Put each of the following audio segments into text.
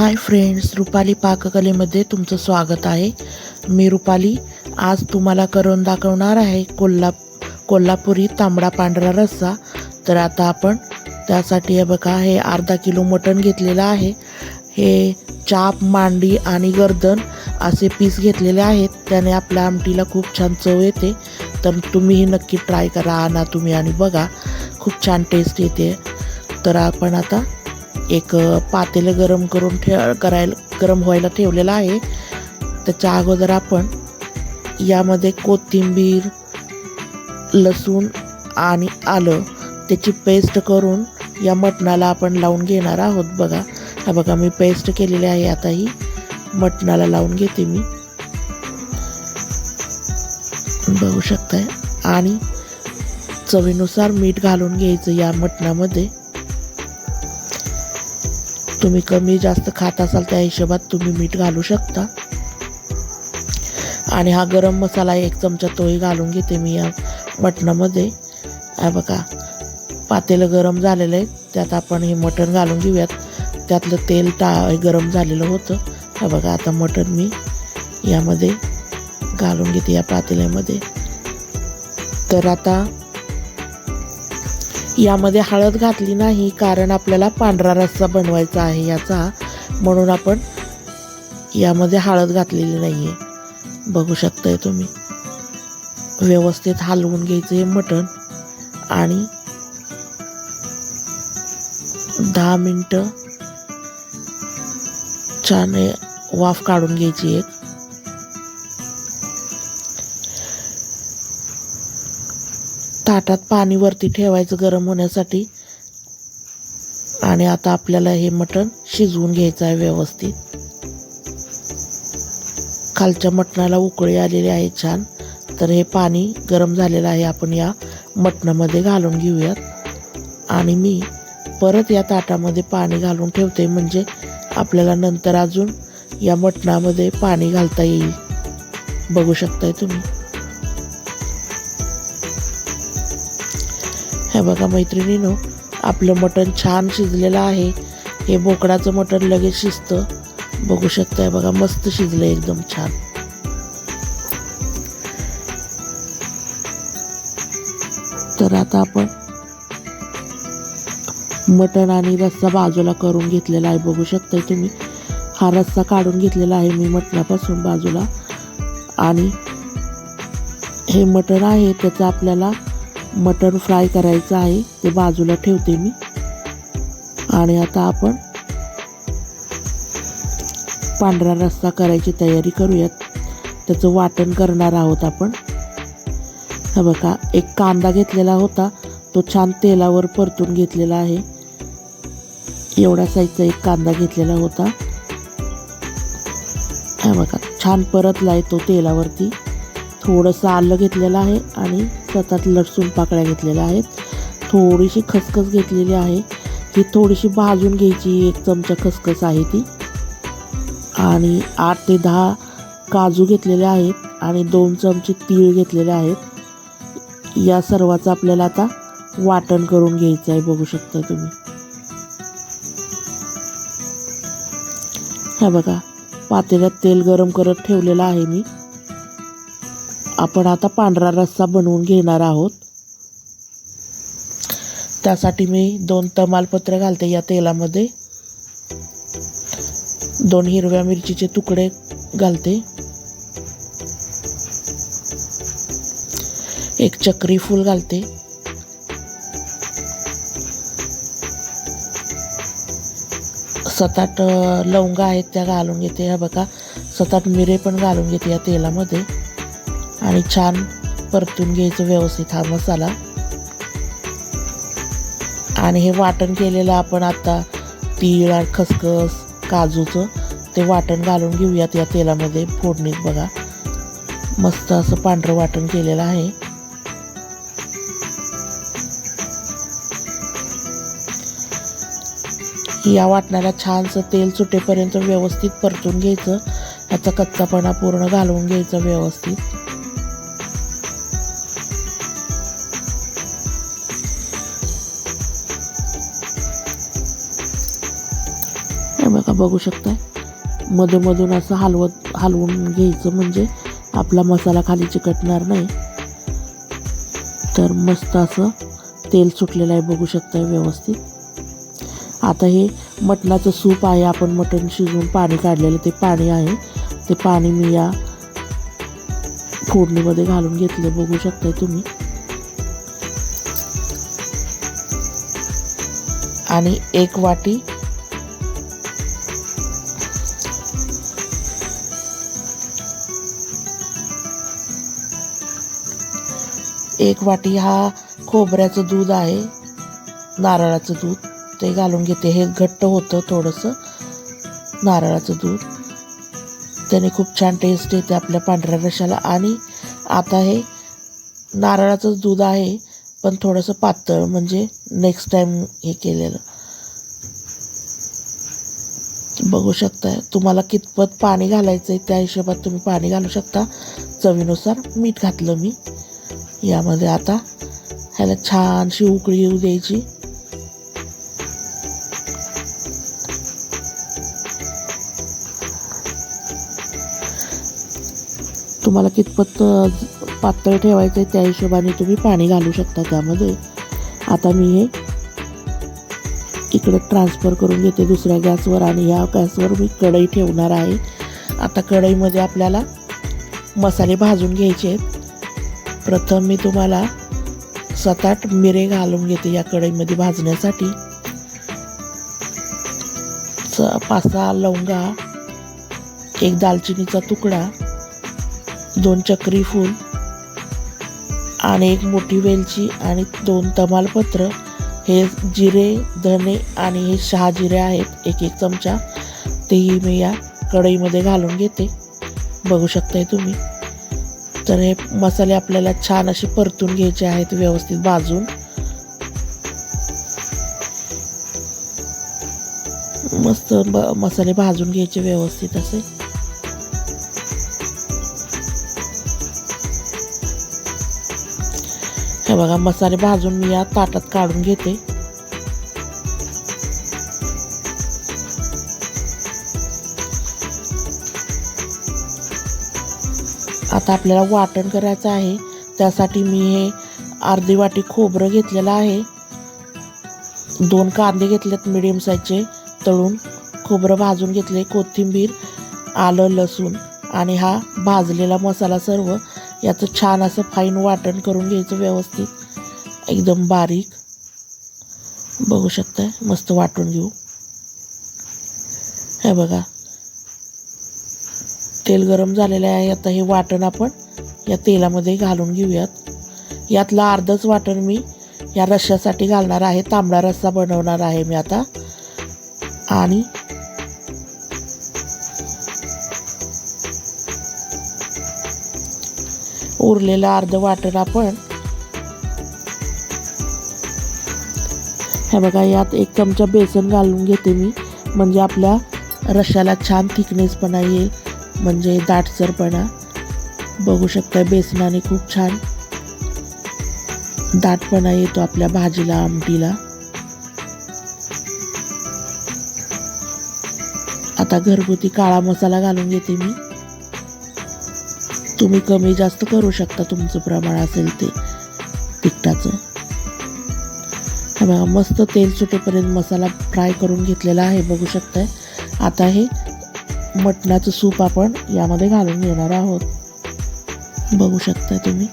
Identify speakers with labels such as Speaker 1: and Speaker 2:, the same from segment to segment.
Speaker 1: Hi friends Rupali पाककलेमध्ये तुमचं स्वागत आहे. मी रुपाली आज तुम्हाला करून दाखवणार आहे कोल्हा कोल्हापुरी तांबडा पांढरा रस्सा. तर आता आपण त्यासाठी हे बघा हे अर्धा किलो मटण घेतलेलं आहे. हे चाप मांडी आणि गर्दन असे पीस घेतलेले आहेत. त्याने आपल्या आमटीला खूप छान चव येते. तर तुम्हीही नक्की ट्राय करा आणा तुम्ही आणि बघा. खूप छान टेस्ट येते. तर आपण आता एक पातेलं गरम करून ठे करायला गरम व्हायला ठेवलेलं आहे. त्याच्या अगोदर आपण यामध्ये कोथिंबीर लसूण आणि आलं त्याची पेस्ट करून या मटणाला आपण लावून घेणार आहोत. बघा हा बघा मी पेस्ट केलेली आहे आता ही. मटणाला लावून घेते मी. बघू शकताय. आणि चवीनुसार मीठ घालून घ्यायचं या मटणामध्ये. तुम्ही कमी जास्त खात असाल त्या हिशोबात तुम्ही मीठ घालू शकता. आणि हा गरम मसाला एक चमचा तोही घालून घेते मी या मटणामध्ये बघा पातेलं गरम झालेलं आहे. त्यात आपण हे मटण घालून घेऊयात. त्यातलं तेल टा गरम झालेलं होतं. हा बघा आता मटण मी यामध्ये घालून घेते या पातेल्यामध्ये. तर आता यामध्ये हळद घातली नाही कारण आपल्याला पांढरा रस्सा बनवायचा आहे याचा. म्हणून आपण यामध्ये हळद घातलेली नाही आहे बघू शकताय तुम्ही. व्यवस्थित हलवून घ्यायचं हे मटण. आणि दहा मिनटं छान वाफ काढून घ्यायची एक. ताटात पाणी वरती ठेवायचं गरम होण्यासाठी. आणि आता आपल्याला हे मटण शिजवून घ्यायचं आहे व्यवस्थित. खालच्या मटणाला उकळी आलेली आहे छान. तर हे पाणी गरम झालेलं आहे. आपण या मटणामध्ये घालून घेऊयात. आणि मी परत या ताटामध्ये पाणी घालून ठेवते. म्हणजे आपल्याला नंतर अजून या मटणामध्ये पाणी घालता येईल. बघू शकताय तुम्ही. हे बघा मैत्रिणीनो. आपलं मटण छान शिजलेलं आहे. हे बोकडाचं मटण लगेच शिजतं. बघू शकताय बघा मस्त शिजलं एकदम छान. तर आता आपण मटण आणि रस्सा बाजूला करून घेतलेला आहे. बघू शकताय तुम्ही. हा रस्सा काढून घेतलेला आहे मी मटणापासून बाजूला. आणि हे मटण आहे त्याचं आपल्याला मटण फ्राय करायचं आहे ते बाजूला ठेवते मी. आणि आता आपण पांढरा रस्सा करायची तयारी करूयात. त्याचं वाटण करणार आहोत आपण. हा बघा एक कांदा घेतलेला होता तो छान तेलावर परतून घेतलेला आहे. एवढ्या साईजचा एक कांदा घेतलेला होता. हा बघा छान परतला आहे तो तेलावरती. थोडंसं आलं घेतलेलं आहे आणि सतत लसूण पाकळ्या घेतलेल्या आहेत. थोडीशी खसखस घेतलेली आहे. ही थोडीशी भाजून घ्यायची एक चमचा खसखस आहे ती. आणि आठ ते दहा काजू घेतलेले आहेत आणि दोन चमचे तीळ घेतलेले आहेत. या सर्वाचं आपल्याला आता वाटण करून घ्यायचं आहे बघू शकता तुम्ही. हे बघा पातेल्यात तेल गरम करत ठेवलेलं आहे मी. आपण आता पांढरा रस्सा बनवून घेणार आहोत. त्यासाठी मी दोन तमालपत्र घालते या तेलामध्ये. दोन हिरव्या मिरचीचे तुकडे घालते. एक चक्री फूल घालते. सताट लवंगा आहेत त्या घालून घेते. ह्या बघा सताट मिरे पण घालून घेते या तेलामध्ये. आणि छान परतून घ्यायचं व्यवस्थित हा मसाला. आणि हे वाटण केलेलं आपण आता तीळ आणि खसखस काजूचं ते वाटण घालून घेऊयात या तेलामध्ये फोडणीत बघा. मस्त असं पांढरं वाटण केलेलं आहे. या वाटणाला छानसं तेल सुटेपर्यंत व्यवस्थित परतून घ्यायचं. याचा कच्चापणा पूर्ण घालवून घ्यायचा व्यवस्थित. बघू शकता मधून असं हलवत हलवून घ्यायचं म्हणजे आपला मसाला खाली चिकटणार नाही. तर मस्त असं तेल सुटलेलं आहे बघू शकता व्यवस्थित. आता हे मटणाचं सूप आहे आपण मटण शिजवून पाणी काढलेलं ते पाणी आहे. ते पाणी मी या फोडणीमध्ये घालून घेतले बघू शकताय तुम्ही. आणि एक वाटी एक वाटी हा खोबऱ्याचं दूध आहे नारळाचं दूध. ते घालून घेते. हे घट्ट होतं थोडंसं नारळाचं दूध. त्याने खूप छान टेस्ट येते आपल्या पांढऱ्या रशाला आणि आता हे नारळाचंच दूध आहे पण थोडंसं पातळ म्हणजे नेक्स्ट टाईम हे केलेलं. बघू शकता तुम्हाला कितपत पाणी घालायचं आहे त्या हिशोबात तुम्ही पाणी घालू शकता. चवीनुसार मीठ घातलं मी. यामध्ये आता ह्याला छानशी उकळी येऊ द्यायची. तुम्हाला कितपत पातळ ठेवायचं आहे त्या हिशोबाने तुम्ही पाणी घालू शकता त्यामध्ये. आता मी हे इकडे ट्रान्सफर करून घेते दुसऱ्या गॅसवर आणि ह्या गॅसवर मी कढई ठेवणार आहे. आता कढईमध्ये आपल्याला मसाले भाजून घ्यायचे आहेत. प्रथम मी तुम्हाला सात आठ मिरे घालून घेते या कढईमध्ये भाजण्यासाठी. स- पाच सहा लवंगा एक दालचिनीचा तुकडा दोन चक्री फूल आणि एक मोठी वेलची आणि दोन तमालपत्र. हे जिरे धने आणि हे शहा जिरे आहेत एक एक चमचा. तेही मी या कढईमध्ये घालून घेते. बघू शकताय तुम्ही. तर हे मसाले आपल्याला छान असे परतून घ्यायचे आहेत व्यवस्थित भाजून. मस्त ब- मसाले भाजून घ्यायचे व्यवस्थित असे. हे बघा मसाले भाजून मी या ताटात काढून घेते. आता आपल्याला वाटण करायचं आहे. त्यासाठी मी हे अर्धी वाटी खोबरं घेतलेलं आहे. दोन कांदे घेतलेत मिडियम साईजचे तळून खोबरं भाजून घेतले कोथिंबीर आलं लसूण आणि हा भाजलेला मसाला सर्व. याचं छान असं फाईन वाटण करून घ्यायचं व्यवस्थित. एकदम बारीक. बघू शकताय? मस्त वाटून घेऊ. हे बघा. तेल गरम झालेलं आहे. आता हे वाटण आपण या तेलामध्ये घालून घेऊयात. यातलं अर्धच वाटण मी या रश्श्यासाठी घालणार आहे. तांबडा रस्सा बनवणार आहे मी आता. आणि उरलेलं अर्ध वाटण आपण हे बघा यात एक चमचा बेसन घालून घेते मी. म्हणजे आपल्या रश्श्याला छान थिकनेसपणा येईल म्हणजे दाटसरपणा बघू शकता बेसनाने खूप छान दाटपणा येतो आपल्या भाजीला आमटीला. आता घरगुती काळा मसाला घालून घेते मी. तुम्ही कमी जास्त करू शकता तुमचं प्रमाण असेल ते तिखटाचं. बघा मस्त तेल सुटेपर्यंत मसाला फ्राय करून घेतलेला आहे बघू शकताय. आता हे मटणाचं सूप आपण यामध्ये घालून घेणार आहोत. बघू शकता तुम्ही.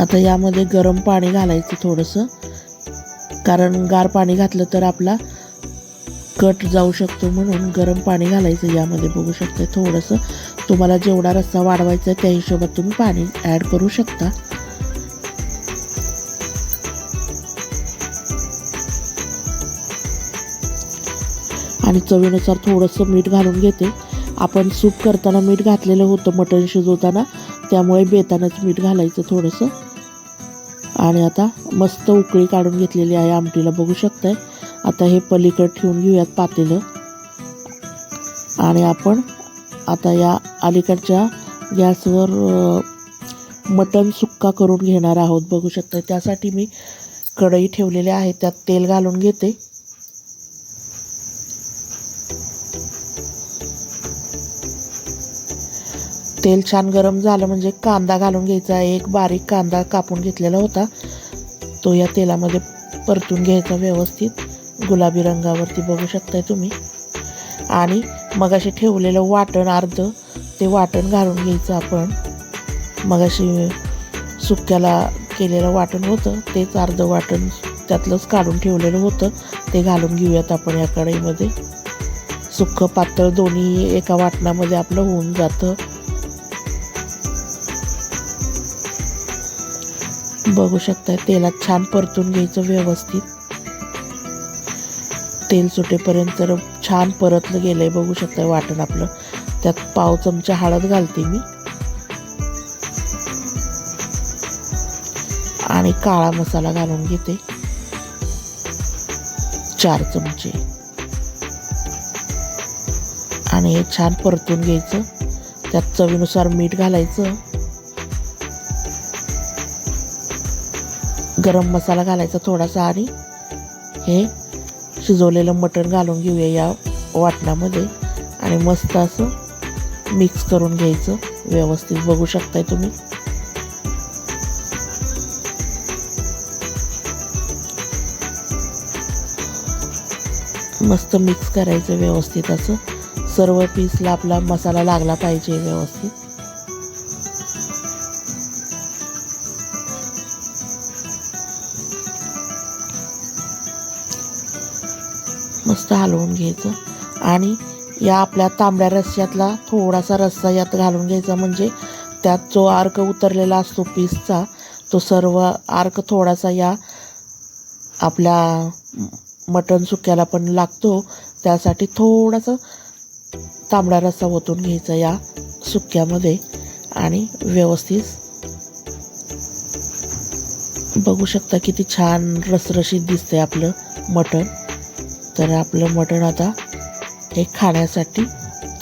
Speaker 1: आता यामध्ये गरम पाणी घालायचं थोडंसं. कारण गार पाणी घातलं तर आपला कट जाऊ शकतो म्हणून गरम पाणी घालायचं यामध्ये. बघू शकता थोडंसं. तुम्हाला जेवढा रस्सा वाढवायचा आहे त्या हिशोबात तुम्ही पाणी ॲड करू शकता. आणि चवीनुसार थोडंसं मीठ घालून घेते. आपण सूप करताना मीठ घातलेलं होतं मटण शिजवताना. त्यामुळे बेतानंच मीठ घालायचं थोडंसं. आणि आता मस्त उकळी काढून घेतलेली आहे आमटीला बघू शकताय. आता हे पलीकड ठेवून घेऊयात पातेलं. आणि आपण आता या अलीकडच्या गॅसवर मटण सुक्का करून घेणार आहोत. बघू शकता त्यासाठी मी कढई ठेवलेली आहे त्यात तेल घालून घेते. तेल छान गरम झालं म्हणजे कांदा घालून घ्यायचा एक बारीक कांदा कापून घेतलेला होता. तो या तेलामध्ये परतून घ्यायचा व्यवस्थित. गुलाबी रंगावरती बघू शकताय तुम्ही. आणि मगाशी ठेवलेलं वाटण अर्ध ते वाटण घालून घ्यायचं आपण. मगाशी सुक्याला केलेलं वाटण होतं तेच अर्ध वाटण त्यातलंच काढून ठेवलेलं होतं. ते घालून घेऊयात आपण या कढईमध्ये. सुक्कं पातळ दोन्ही एका वाटणामध्ये आपलं होऊन जातं. बघू शकता तेलात छान परतून घ्यायचं व्यवस्थित. तेल सुटेपर्यंत तर छान परतलं गेलंय बघू शकताय वाटण आपलं. त्यात पाव चमचा हळद घालते मी. आणि काळा मसाला घालून घेते. चार चमचे. आणि हे छान परतून घ्यायचं. त्यात चवीनुसार मीठ घालायचं. गरम मसाला घालायचा थोडासा आणि हे शिजवलेलं मटण घालून घेऊया या वाटणामध्ये. आणि मस्त असं मिक्स करून घ्यायचं. व्यवस्थित बघू शकताय तुम्ही. मस्त मिक्स करायचं व्यवस्थित असं. सर्व पीसला आपला मसाला लागला पाहिजे व्यवस्थित. मस्त हलवून घ्यायचं. आणि या आपल्या तांबड्या रस्स्यातला थोडासा रस्सा यात घालून घ्यायचा. म्हणजे त्यात जो अर्क उतरलेला असतो पीसचा तो सर्व अर्क थोडासा या आपल्या मटण सुक्याला पण लागतो. त्यासाठी थोडासा तांबडा रस्सा ओतून घ्यायचा या सुक्यामध्ये. आणि व्यवस्थित बघू शकता किती छान रसरशीत दिसतंय आपलं मटण. तर आपलं मटण आता हे खाण्यासाठी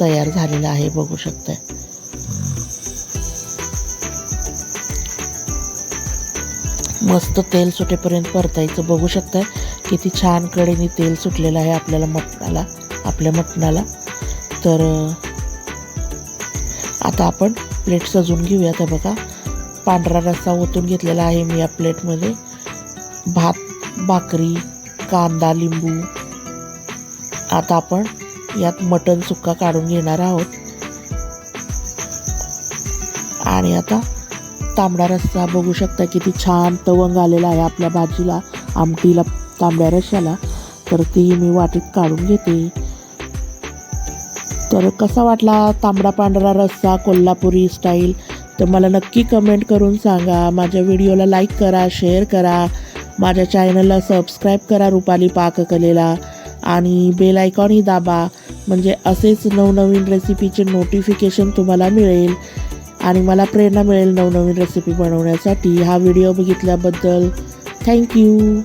Speaker 1: तयार झालेलं आहे बघू शकताय. मस्त तेल सुटेपर्यंत परतायचं. बघू शकताय किती छान कडेने तेल सुटलेलं आहे आपल्याला मटणाला आपल्या मटणाला. तर आता आपण प्लेट सजून घेऊया तर बघा पांढरा रस्सा ओतून घेतलेला आहे मी या प्लेटमध्ये. भात भाकरी कांदा लिंबू आता आपण यात मटण सुक्का काढून घेणार आहोत. आणि आता तांबडा रस्सा बघू शकता किती छान तवंग आलेला आहे आपल्या भाजीला आमटीला तांबड्या रश्याला तर ती मी वाटीत काढून घेते. तर कसा वाटला तांबडा पांढरा रस्सा कोल्हापुरी स्टाईल तर मला नक्की कमेंट करून सांगा. माझ्या व्हिडिओला लाईक करा शेअर करा. माझ्या चॅनलला सबस्क्राईब करा रुपाली पाककलेला. आणि बेल आयकॉनही दाबा. म्हणजे असेच नवनवीन रेसिपीचे नोटिफिकेशन तुम्हाला मिळेल. आणि मला प्रेरणा मिळेल नवनवीन रेसिपी बनवण्यासाठी. हा व्हिडिओ बघितल्याबद्दल थँक्यू